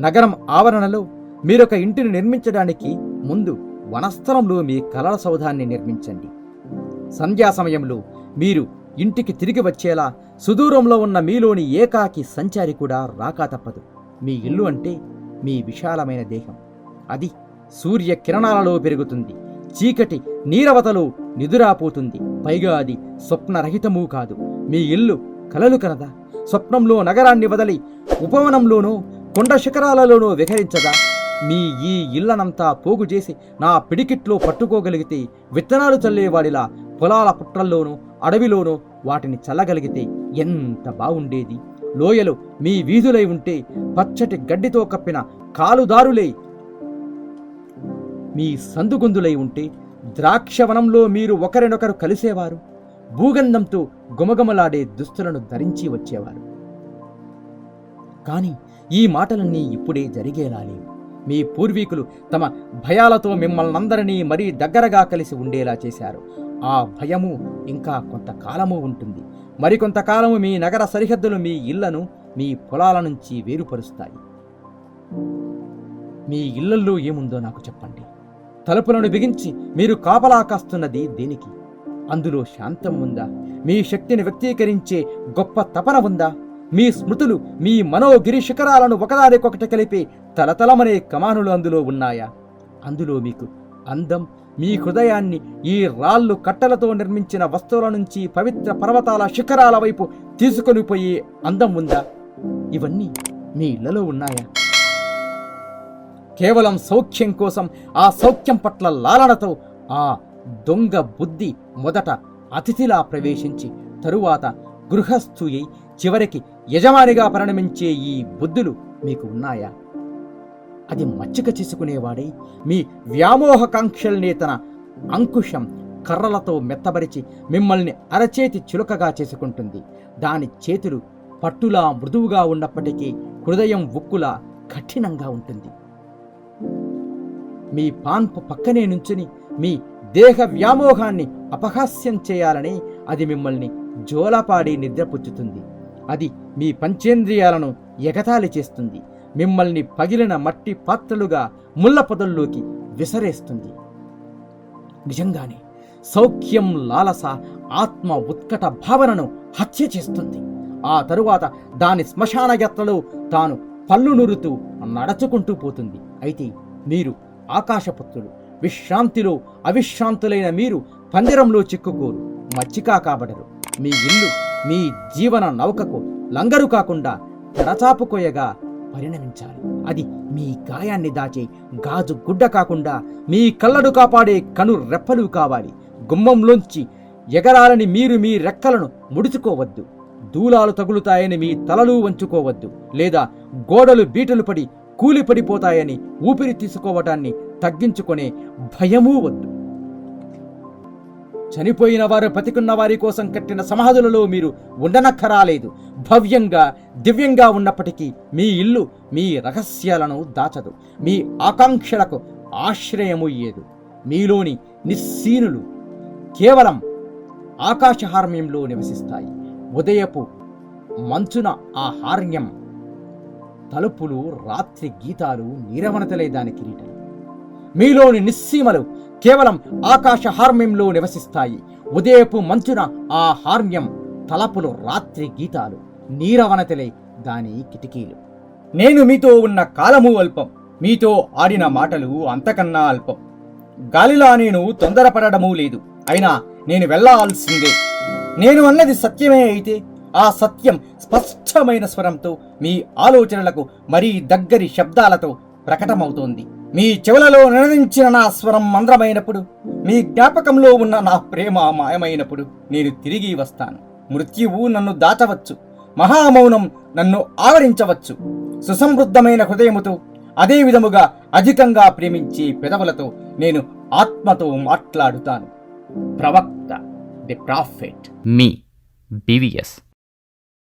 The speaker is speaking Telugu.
నగరం ఆవరణలో మీరొక ఇంటిని నిర్మించడానికి ముందు వనస్థలంలో మీ కలల సౌధాన్ని నిర్మించండి. సంధ్యా సమయంలో మీరు ఇంటికి తిరిగి వచ్చేలా సుదూరంలో ఉన్న మీలోని ఏకాకి సంచారి కూడా రాక తప్పదు. మీ ఇల్లు అంటే మీ విశాలమైన దేహం. అది సూర్య కిరణాలలో పెరుగుతుంది. చీకటి నీరవతలో నిదురాపోతుంది. పైగా అది స్వప్నరహితమూ కాదు. మీ ఇల్లు కలలు కలదా? స్వప్నంలో నగరాన్ని వదలి ఉపవనంలోనూ కొండ శిఖరాలలోనూ విహరించదా మీ ఈ ఇల్లనంతా పోగు చేసి నా పిడికిట్లో పట్టుకోగలిగితే విత్తనాలు చల్లేవాడిలా పొలాల పుట్రల్లోనూ అడవిలోనూ వాటిని చల్లగలిగితే ఎంత బావుండేది లోయలు మీ వీధులై ఉంటే పచ్చటి గడ్డితో కప్పిన కాలుదారులై మీ సందుగొందులై ఉంటే ద్రాక్షవనంలో మీరు ఒకరినొకరు కలిసేవారు. భూగంధంతో గుమగుమలాడే దుస్తులను ధరించి వచ్చేవారు. కానీ ఈ మాటలన్నీ ఇప్పుడే జరిగేలా లేవు మీ పూర్వీకులు తమ భయాలతో మిమ్మల్నందరినీ మరీ దగ్గరగా కలిసి ఉండేలా చేశారు. ఆ భయము ఇంకా కొంతకాలము ఉంటుంది. మరికొంతకాలము మీ నగర సరిహద్దులు మీ ఇళ్ళను మీ పొలాల నుంచి వేరుపరుస్తాయి. మీ ఇళ్ళల్లో ఏముందో నాకు చెప్పండి. తలుపులను బిగించి మీరు కాపలా కాస్తున్నది దేనికి? అందులో శాంతం ఉందా? మీ శక్తిని వ్యక్తీకరించే గొప్ప తపన ఉందా? మీ స్మృతులు మీ మనోగిరి శిఖరాలను ఒకదానికొకటి కలిపి తలతలమనే కమానులు అందులో ఉన్నాయా? అందులో మీకు అందం మీ హృదయాన్ని ఈ రాళ్ళు కట్టెలతో నిర్మించిన వస్తువుల నుంచి పవిత్ర పర్వతాల శిఖరాల వైపు తీసుకొని పోయే అందం ఉందా? ఇవన్నీ మీ ఇళ్ళలో ఉన్నాయా? కేవలం సౌఖ్యం కోసం ఆ సౌఖ్యం పట్ల లాలనతో ఆ దొంగ బుద్ధి మొదట అతిథిలా ప్రవేశించి తరువాత గృహస్థుయై చివరికి యజమానిగా పరిణమించే ఈ బుద్ధులు మీకు ఉన్నాయా? అది మచ్చిక చేసుకునేవాడై మీ వ్యామోహకాంక్షల్ని తన అంకుశం కర్రలతో మెత్తబరిచి మిమ్మల్ని అరచేతి చులకగా చేసుకుంటుంది. దాని చేతులు పట్టులా మృదువుగా ఉన్నప్పటికీ హృదయం ఉక్కులా కఠినంగా ఉంటుంది. మీ పాన్పు పక్కనే నుంచుని మీ దేహ వ్యామోహాన్ని అపహాస్యం చేయాలని అది మిమ్మల్ని జోలపాడి నిద్రపుచ్చుతుంది. అది మీ పంచేంద్రియాలను ఎగతాళి చేస్తుంది. మిమ్మల్ని పగిలిన మట్టి పాత్రలుగా ముళ్ళ పొదల్లోకి విసరేస్తుంది. నిజంగానే సౌఖ్యం లాలస ఆత్మ ఉత్కట భావనను హత్య చేస్తుంది. ఆ తరువాత దాని శ్మశాన యాత్రలో తాను పళ్ళు నురుతూ నడచుకుంటూ పోతుంది. అయితే మీరు ఆకాశపుత్రులు విశ్రాంతిలో అవిశ్రాంతులైన మీరు పందిరంలో చిక్కుకోరు మచ్చికా కాబడరు. మీ ఇల్లు మీ జీవన నౌకకు లంగరు కాకుండా తెరచాపుకోయగా పరిణమించాలి. అది మీ గాయాన్ని దాచే గాజు గుడ్డ కాకుండా మీ కళ్ళను కాపాడే కను రెప్పలు కావాలి. గుమ్మంలోంచి ఎగరాలని మీరు మీ రెక్కలను ముడుచుకోవద్దు. దూలాలు తగులుతాయని మీ తలలు వంచుకోవద్దు. లేదా గోడలు బీటలు పడి కూలిపడిపోతాయని ఊపిరి తీసుకోవటాన్ని తగ్గించుకునే భయమూ వద్దు. చనిపోయిన వారు బతికున్న వారి కోసం కట్టిన సమాధులలో మీరు ఉండనక్కరాలేదు. భవ్యంగా దివ్యంగా ఉన్నప్పటికీ మీ ఇల్లు మీ రహస్యాలను దాచదు. మీ ఆకాంక్షలకు ఆశ్రయమయ్యేదు మీలోని నిస్సీనులు కేవలం ఆకాశహార్మ్యంలో నివసిస్తాయి. ఉదయపు మంచున ఆ హార్మ్యం తలుపులు రాత్రి గీతాలు నీరవనతలే దాని కిరీటం. మీలోని నిస్సీమలు కేవలం ఆకాశ హార్మ్యంలో నివసిస్తాయి. ఉదయపు మంచున ఆ హార్మ్యం తలపులు రాత్రి గీతాలు. నీరవనతలే దాని కిటికీలు. నేను మీతో ఉన్న కాలము అల్పం. మీతో ఆడిన మాటలు అంతకన్నా అల్పం. గాలిలా నేను తొందరపడడమూ లేదు. అయినా నేను వెళ్ళాల్సిందే నేను అన్నది సత్యమే అయితే ఆ సత్యం స్పష్టమైన స్వరంతో మీ ఆలోచనలకు మరీ దగ్గరి శబ్దాలతో ప్రకటమవుతోంది. మీ చెవులలో నినదించిన నా స్వరం మంద్రమైనప్పుడు మీ జ్ఞాపకంలో ఉన్న నా ప్రేమ మాయమైనప్పుడు నేను తిరిగి వస్తాను. మృత్యువు నన్ను దాచవచ్చు. మహామౌనం నన్ను ఆవరించవచ్చు. సుసమృద్ధమైన హృదయముతో అదే విధముగా అధికంగా ప్రేమించే పెదవులతో నేను ఆత్మతో మాట్లాడుతాను. ప్రవక్త ది ప్రాఫెట్. Me BVS